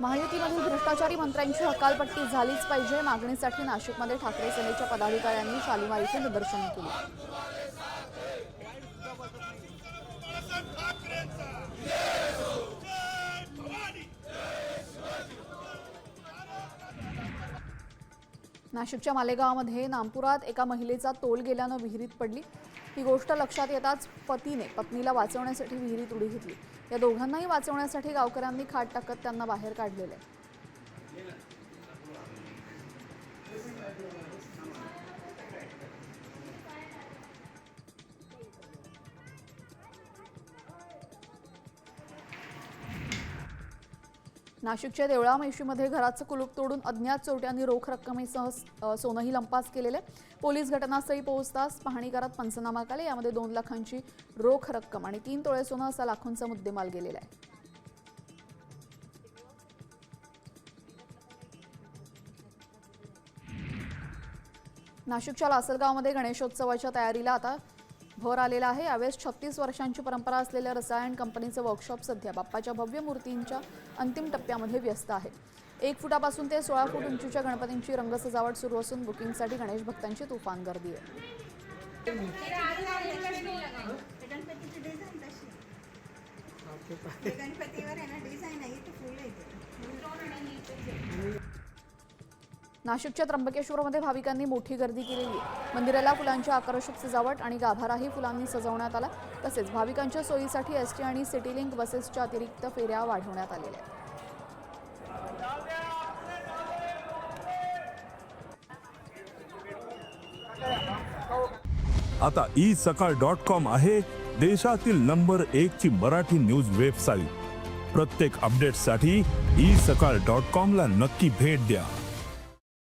महायुतीमधील भ्रष्टाचारी मंत्र्यांची हकालपट्टी झालीच पाहिजे. मागणीसाठी नाशिकमध्ये ठाकरे सेनेच्या पदाधिकाऱ्यांनी शालिमार इथे निदर्शनं केली. नाशिकच्या मालेगावामध्ये नामपुरात एका महिलेचा तोल गेल्यानं विहिरीत पडली. ही गोष्ट लक्षात येताच पतीने पत्नीला वाचवण्यासाठी विहिरीत उडी घेतली. या दोघांनाही वाचवण्यासाठी गावकऱ्यांनी खाट टाकत त्यांना बाहेर काढलेलं आहे. नाशिकच्या देवळा मैशीमध्ये घराचं कुलूप तोडून अज्ञात चोरट्यांनी रोख रक्कमेसह सोनंही लंपास केलेले. पोलीस घटनास्थळी पोहोचताच पाहणी करत पंचनामा केले यामध्ये दोन लाखांची रोख रक्कम आणि तीन तोळे सोनं असा लाखोंचा मुद्देमाल गेलेला आहे. नाशिकच्या लासलगावमध्ये गणेशोत्सवाच्या तयारीला आता भर आलेला आहे. यावेळेस छत्तीस वर्षांची परंपरा असलेल्या रसायन कंपनीचं वर्कशॉप सध्या बाप्पाच्या भव्य मूर्तींच्या अंतिम टप्प्यामध्ये व्यस्त आहे. एक फुटापासून ते सोळा फूट उंचीच्या गणपतींची रंगसजावट सुरू असून बुकिंगसाठी गणेश भक्तांची तुफान गर्दी आहे. नाशिकच्या त्र्यंबकेश्वरमध्ये भाविकांनी मोठी गर्दी केलेली आहे. मंदिराला फुलांची आकर्षक सजावट आणि गाभाराही फुलांनी सजवण्यात आला. तसेच भाविकांच्या सोयीसाठी एस टी आणि सिटी लिंक बसेसच्या अतिरिक्त फेऱ्या वाढवण्यात आलेल्या आहेत. आता ई सकाळ डॉट कॉम आहे देशातील नंबर एक ची मराठी न्यूज वेबसाईट. प्रत्येक अपडेटसाठी ई सकाळ डॉट कॉम ला नक्की भेट द्या.